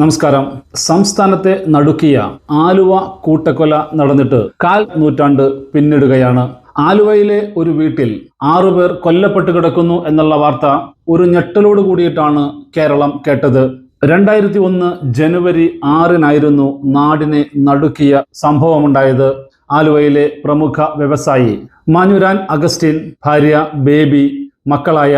നമസ്കാരം. സംസ്ഥാനത്തെ നടുക്കിയ ആലുവ കൂട്ടക്കൊല നടന്നിട്ട് കാൽ നൂറ്റാണ്ട് പിന്നിടുകയാണ്. ആലുവയിലെ ഒരു വീട്ടിൽ ആറുപേർ കൊല്ലപ്പെട്ട് കിടക്കുന്നു എന്നുള്ള വാർത്ത ഒരു ഞെട്ടലോട് കൂടിയിട്ടാണ് കേരളം കേട്ടത്. രണ്ടായിരത്തി ഒന്ന് ജനുവരി ആറിനായിരുന്നു നാടിനെ നടുക്കിയ സംഭവമുണ്ടായത്. ആലുവയിലെ പ്രമുഖ വ്യവസായി മാഞ്ഞുരാൻ അഗസ്റ്റിൻ ഭാര്യ ബേബി മക്കളായ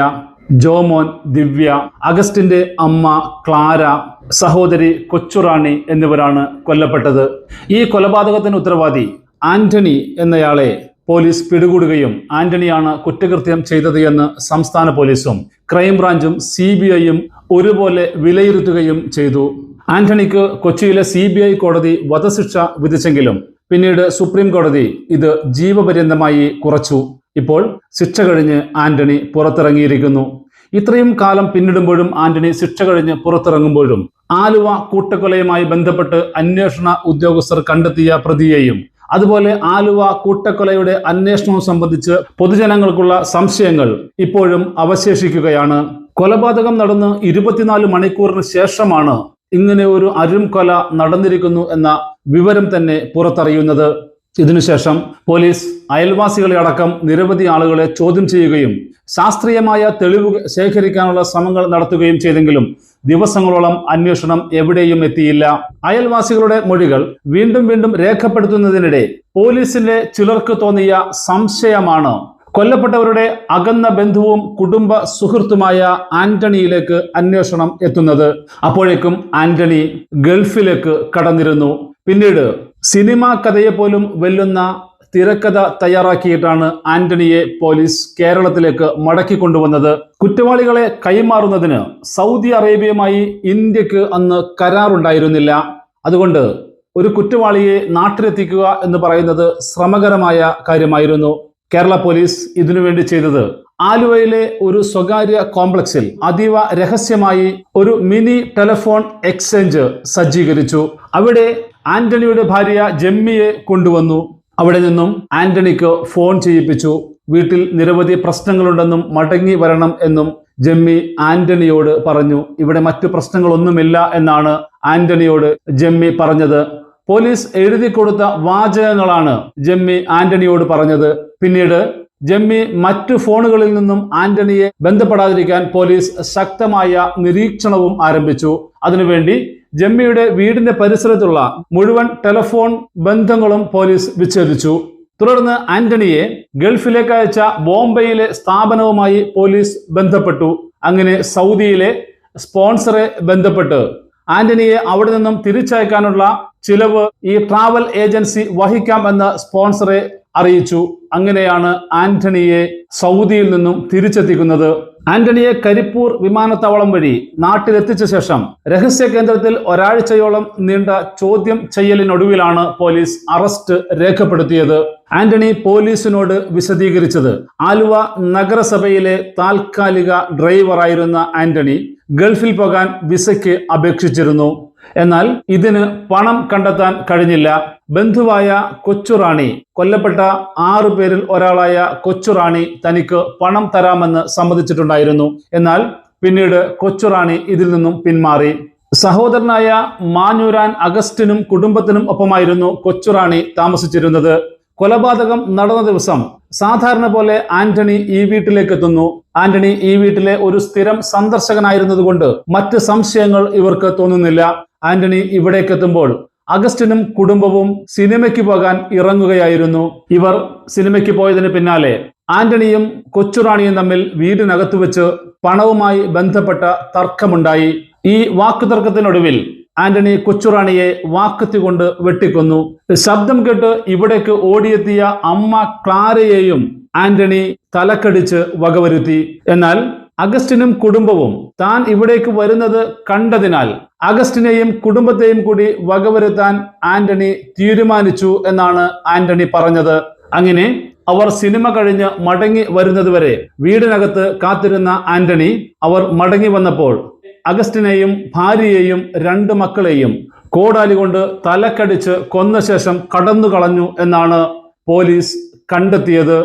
ജോമോൻ ദിവ്യ അഗസ്റ്റിന്റെ അമ്മ ക്ലാര സഹോദരി കൊച്ചുറാണി എന്നിവരാണ് കൊല്ലപ്പെട്ടത്. ഈ കൊലപാതകത്തിന് ഉത്തരവാദി ആന്റണി എന്നയാളെ പോലീസ് പിടികൂടുകയും ആന്റണിയാണ് കുറ്റകൃത്യം ചെയ്തത് എന്ന് സംസ്ഥാന പോലീസും ക്രൈംബ്രാഞ്ചും സി ബി ഐയും ഒരുപോലെ വിലയിരുത്തുകയും ചെയ്തു. ആന്റണിക്ക് കൊച്ചിയിലെ സി ബി ഐ കോടതി വധശിക്ഷ വിധിച്ചെങ്കിലും പിന്നീട് സുപ്രീം കോടതി ഇത് ജീവപര്യന്തമായി കുറച്ചു. ഇപ്പോൾ ശിക്ഷ കഴിഞ്ഞ് ആന്റണി പുറത്തിറങ്ങിയിരിക്കുന്നു. ഇത്രയും കാലം പിന്നിടുമ്പോഴും ആന്റണി ശിക്ഷ കഴിഞ്ഞ് പുറത്തിറങ്ങുമ്പോഴും ആലുവ കൂട്ടക്കൊലയുമായി ബന്ധപ്പെട്ട് അന്വേഷണ ഉദ്യോഗസ്ഥർ കണ്ടെത്തിയ പ്രതിയെയും അതുപോലെ ആലുവ കൂട്ടക്കൊലയുടെ അന്വേഷണവും സംബന്ധിച്ച് പൊതുജനങ്ങൾക്കുള്ള സംശയങ്ങൾ ഇപ്പോഴും അവശേഷിക്കുകയാണ്. കൊലപാതകം നടന്ന് ഇരുപത്തിനാല് മണിക്കൂറിന് ശേഷമാണ് ഇങ്ങനെ ഒരു അരും കൊല നടന്നിരിക്കുന്നു എന്ന വിവരം തന്നെ പുറത്തറിയുന്നത്. ഇതിനുശേഷം പോലീസ് അയൽവാസികളെ അടക്കം നിരവധി ആളുകളെ ചോദ്യം ചെയ്യുകയും ശാസ്ത്രീയമായ തെളിവ് ശേഖരിക്കാനുള്ള ശ്രമങ്ങൾ നടത്തുകയും ചെയ്തെങ്കിലും ദിവസങ്ങളോളം അന്വേഷണം എവിടെയും എത്തിയില്ല. അയൽവാസികളുടെ മൊഴികൾ വീണ്ടും വീണ്ടും രേഖപ്പെടുത്തുന്നതിനിടെ പോലീസിന്റെ ചിലർക്ക് തോന്നിയ സംശയമാണ്. കൊല്ലപ്പെട്ടവരുടെ അകന്ന ബന്ധുവും കുടുംബ സുഹൃത്തുമായ ആന്റണിയിലേക്ക് അന്വേഷണം എത്തുന്നത്. അപ്പോഴേക്കും ആന്റണി ഗൾഫിലേക്ക് കടന്നിരുന്നു. പിന്നീട് സിനിമാ കഥയെ പോലും വെല്ലുന്ന തിരക്കഥ തയ്യാറാക്കിയിട്ടാണ് ആന്റണിയെ പോലീസ് കേരളത്തിലേക്ക് മടക്കി കൊണ്ടുവന്നത്. കുറ്റവാളികളെ കൈമാറുന്നതിന് സൗദി അറേബ്യയുമായി ഇന്ത്യയ്ക്ക് അന്ന് കരാറുണ്ടായിരുന്നില്ല. അതുകൊണ്ട് ഒരു കുറ്റവാളിയെ നാട്ടിലെത്തിക്കുക എന്ന് പറയുന്നത് ശ്രമകരമായ കാര്യമായിരുന്നു. കേരള പോലീസ് ഇതിനുവേണ്ടി ചെയ്തത് ആലുവയിലെ ഒരു സ്വകാര്യ കോംപ്ലക്സിൽ അതീവ രഹസ്യമായി ഒരു മിനി ടെലിഫോൺ എക്സ്ചേഞ്ച് സജ്ജീകരിച്ചു. അവിടെ ആന്റണിയുടെ ഭാര്യ ജെമ്മിയെ കൊണ്ടുവന്നു. അവിടെ നിന്നും ആന്റണിക്ക് ഫോൺ ചെയ്യിപ്പിച്ചു. വീട്ടിൽ നിരവധി പ്രശ്നങ്ങളുണ്ടെന്നും മടങ്ങി വരണം എന്നും ജെമ്മി ആന്റണിയോട് പറഞ്ഞു. ഇവിടെ മറ്റു പ്രശ്നങ്ങളൊന്നുമില്ല എന്നാണ് ആന്റണിയോട് ജെമ്മി പറഞ്ഞത്. പോലീസ് എഴുതി കൊടുത്ത വാചകങ്ങളാണ് ജെമ്മി ആന്റണിയോട് പറഞ്ഞത്. പിന്നീട് ജെമ്മി മറ്റു ഫോണുകളിൽ നിന്നും ആന്റണിയെ ബന്ധപ്പെടാതിരിക്കാൻ പോലീസ് ശക്തമായ നിരീക്ഷണവും ആരംഭിച്ചു. അതിനുവേണ്ടി ജെമ്മിയുടെ വീടിന്റെ പരിസരത്തുള്ള മുഴുവൻ ടെലിഫോൺ ബന്ധങ്ങളും പോലീസ് വിച്ഛേദിച്ചു. തുടർന്ന് ആന്റണിയെ ഗൾഫിലേക്ക് അയച്ച ബോംബെയിലെ സ്ഥാപനവുമായി പോലീസ് ബന്ധപ്പെട്ടു. അങ്ങനെ സൗദിയിലെ സ്പോൺസറെ ബന്ധപ്പെട്ട്. ആന്റണിയെ അവിടെ നിന്നും തിരിച്ചയക്കാനുള്ള ചിലവ് ഈ ട്രാവൽ ഏജൻസി വഹിക്കാം എന്ന് സ്പോൺസറെ അറിയിച്ചു. അങ്ങനെയാണ് ആന്റണിയെ സൗദിയിൽ നിന്നും തിരിച്ചെത്തിക്കുന്നത്. ആന്റണിയെ കരിപ്പൂർ വിമാനത്താവളം വഴി നാട്ടിലെത്തിച്ച ശേഷം രഹസ്യ കേന്ദ്രത്തിൽ ഒരാഴ്ചയോളം നീണ്ട ചോദ്യം ചെയ്യലിനൊടുവിലാണ് പോലീസ് അറസ്റ്റ് രേഖപ്പെടുത്തിയത്. ആന്റണി പോലീസിനോട് വിശദീകരിച്ചത് ആലുവ നഗരസഭയിലെ താൽക്കാലിക ഡ്രൈവറായിരുന്ന ആന്റണി ഗൾഫിൽ പോകാൻ വിസയ്ക്ക് അപേക്ഷിച്ചിരുന്നു. എന്നാൽ ഇതിന് പണം കണ്ടെത്താൻ കഴിഞ്ഞില്ല. ബന്ധുവായ കൊച്ചുറാണി കൊല്ലപ്പെട്ട ആറു പേരിൽ ഒരാളായ കൊച്ചുറാണി തനിക്ക് പണം തരാമെന്ന് സമ്മതിച്ചിട്ടുണ്ടായിരുന്നു. എന്നാൽ പിന്നീട് കൊച്ചുറാണി ഇതിൽ നിന്നും പിന്മാറി. സഹോദരനായ മാഞ്ഞൂരാൻ അഗസ്റ്റിനും കുടുംബത്തിനും ഒപ്പമായിരുന്നു കൊച്ചുറാണി താമസിച്ചിരുന്നത്. കൊലപാതകം നടന്ന ദിവസം സാധാരണ പോലെ ആന്റണി ഈ വീട്ടിലേക്ക് എത്തുന്നു. ആന്റണി ഈ വീട്ടിലെ ഒരു സ്ഥിരം സന്ദർശകനായിരുന്നതുകൊണ്ട് മറ്റ് സംശയങ്ങൾ ഇവർക്ക് തോന്നുന്നില്ല. ആന്റണി ഇവിടേക്ക് എത്തുമ്പോൾ അഗസ്റ്റിനും കുടുംബവും സിനിമയ്ക്ക് പോകാൻ ഇറങ്ങുകയായിരുന്നു. ഇവർ സിനിമയ്ക്ക് പോയതിന് പിന്നാലെ ആന്റണിയും കൊച്ചുറാണിയും തമ്മിൽ വീടിനകത്ത് വെച്ച് പണവുമായി ബന്ധപ്പെട്ട തർക്കമുണ്ടായി. ഈ വാക്കുതർക്കത്തിനൊടുവിൽ ആന്റണി കൊച്ചുറാണിയെ വാക്കത്തി കൊണ്ട് വെട്ടിക്കൊന്നു. ശബ്ദം കേട്ട് ഇവിടേക്ക് ഓടിയെത്തിയ അമ്മ ക്ലാരയെയും ആന്റണി തലക്കടിച്ച് വകവരുത്തി. എന്നാൽ അഗസ്റ്റിനും കുടുംബവും താൻ ഇവിടേക്ക് വരുന്നത് കണ്ടതിനാൽ അഗസ്റ്റിനെയും കുടുംബത്തെയും കൂടി വകവരുത്താൻ ആന്റണി തീരുമാനിച്ചു എന്നാണ് ആന്റണി പറഞ്ഞത്. അങ്ങനെ അവർ സിനിമ കഴിഞ്ഞ് മടങ്ങി വരുന്നതുവരെ വീടിനകത്ത് കാത്തിരുന്ന ആന്റണി അവർ മടങ്ങി വന്നപ്പോൾ അഗസ്റ്റിനെയും ഭാര്യയെയും രണ്ട് മക്കളെയും കോടാലി കൊണ്ട് തലക്കടിച്ച് കൊന്ന ശേഷം കടന്നു കളഞ്ഞു എന്നാണ് പോലീസ് കണ്ടെത്തിയത്.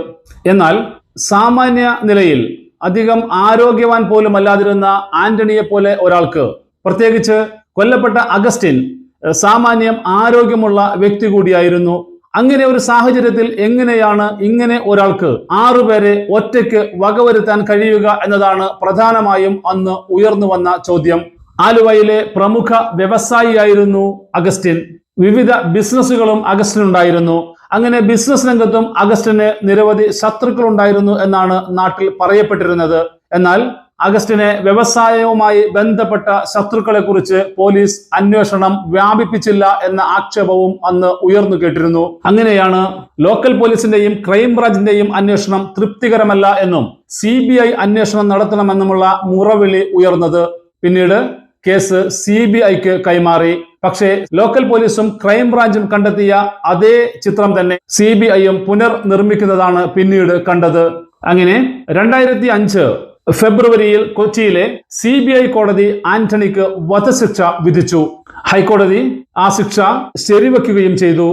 എന്നാൽ സാമാന്യ നിലയിൽ അധികം ആരോഗ്യവാൻ പോലും അല്ലാതിരുന്ന ആന്റണിയെ പോലെ ഒരാൾക്ക്. പ്രത്യേകിച്ച് കൊല്ലപ്പെട്ട അഗസ്റ്റിൻ സാമാന്യം ആരോഗ്യമുള്ള വ്യക്തി കൂടിയായിരുന്നു. അങ്ങനെ ഒരു സാഹചര്യത്തിൽ എങ്ങനെയാണ് ഇങ്ങനെ ഒരാൾക്ക് ആറുപേരെ ഒറ്റയ്ക്ക് വകവരുത്താൻ കഴിയുക എന്നതാണ് പ്രധാനമായും അന്ന് ഉയർന്നു വന്ന ചോദ്യം. ആലുവയിലെ പ്രമുഖ വ്യവസായിയായിരുന്നു അഗസ്റ്റിൻ. വിവിധ ബിസിനസ്സുകളും അഗസ്റ്റിനുണ്ടായിരുന്നു. അങ്ങനെ ബിസിനസ് രംഗത്തും അഗസ്റ്റിന് നിരവധി ശത്രുക്കൾ ഉണ്ടായിരുന്നു എന്നാണ് നാട്ടിൽ പറയപ്പെട്ടിരുന്നത്. എന്നാൽ അഗസ്റ്റിനെ വ്യവസായവുമായി ബന്ധപ്പെട്ട ശത്രുക്കളെ കുറിച്ച് പോലീസ് അന്വേഷണം വ്യാപിപ്പിച്ചില്ല എന്ന ആക്ഷേപവും അന്ന് ഉയർന്നു കേട്ടിരുന്നു. അങ്ങനെയാണ് ലോക്കൽ പോലീസിന്റെയും ക്രൈംബ്രാഞ്ചിന്റെയും അന്വേഷണം തൃപ്തികരമല്ല എന്നും സി അന്വേഷണം നടത്തണമെന്നുമുള്ള മുറവിളി ഉയർന്നത്. പിന്നീട് കേസ് സി ബി ഐക്ക് കൈമാറി. പക്ഷേ ലോക്കൽ പോലീസും ക്രൈംബ്രാഞ്ചും കണ്ടെത്തിയ അതേ ചിത്രം തന്നെ സി ബി ഐയും പുനർനിർമ്മിക്കുന്നതാണ് പിന്നീട് കണ്ടത്. അങ്ങനെ രണ്ടായിരത്തി അഞ്ച് ഫെബ്രുവരിയിൽ കൊച്ചിയിലെ സി ബി ഐ കോടതി ആന്റണിക്ക് വധശിക്ഷ വിധിച്ചു. ഹൈക്കോടതി ആ ശിക്ഷ ശരിവെക്കുകയും ചെയ്തു.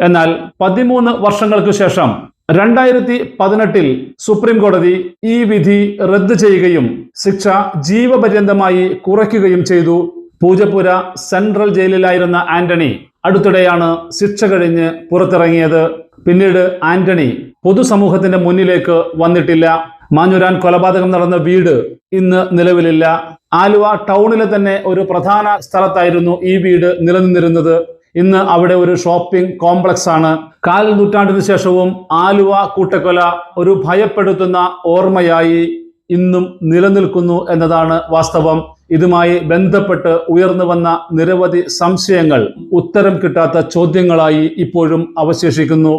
എന്നാൽ പതിമൂന്ന് വർഷങ്ങൾക്ക് ശേഷം രണ്ടായിരത്തി പതിനെട്ടിൽ സുപ്രീം കോടതി ഈ വിധി റദ്ദ് ചെയ്യുകയും ശിക്ഷ ജീവപര്യന്തമായി കുറയ്ക്കുകയും ചെയ്തു. പൂജപ്പുര സെൻട്രൽ ജയിലിലായിരുന്ന ആന്റണി അടുത്തിടെയാണ് ശിക്ഷ കഴിഞ്ഞ് പുറത്തിറങ്ങിയത്. പിന്നീട് ആന്റണി പൊതുസമൂഹത്തിന്റെ മുന്നിലേക്ക് വന്നിട്ടില്ല. മാഞ്ഞുരാൻ കൊലപാതകം നടന്ന വീട് ഇന്ന് നിലവിലില്ല. ആലുവ ടൗണിലെ തന്നെ ഒരു പ്രധാന സ്ഥലത്തായിരുന്നു ഈ വീട് നിലനിന്നിരുന്നത്. ഇന്ന് അവിടെ ഒരു ഷോപ്പിംഗ് കോംപ്ലക്സ് ആണ് കാൽ നൂറ്റാണ്ടിന് ശേഷവും ആലുവ കൂട്ടക്കൊല ഒരു ഭയപ്പെടുത്തുന്ന ഓർമ്മയായി ഇന്നും നിലനിൽക്കുന്നു എന്നതാണ് വാസ്തവം. ഇതുമായി ബന്ധപ്പെട്ട് ഉയർന്നു വന്ന നിരവധി സംശയങ്ങൾ ഉത്തരം കിട്ടാത്ത ചോദ്യങ്ങളായി ഇപ്പോഴും അവശേഷിക്കുന്നു.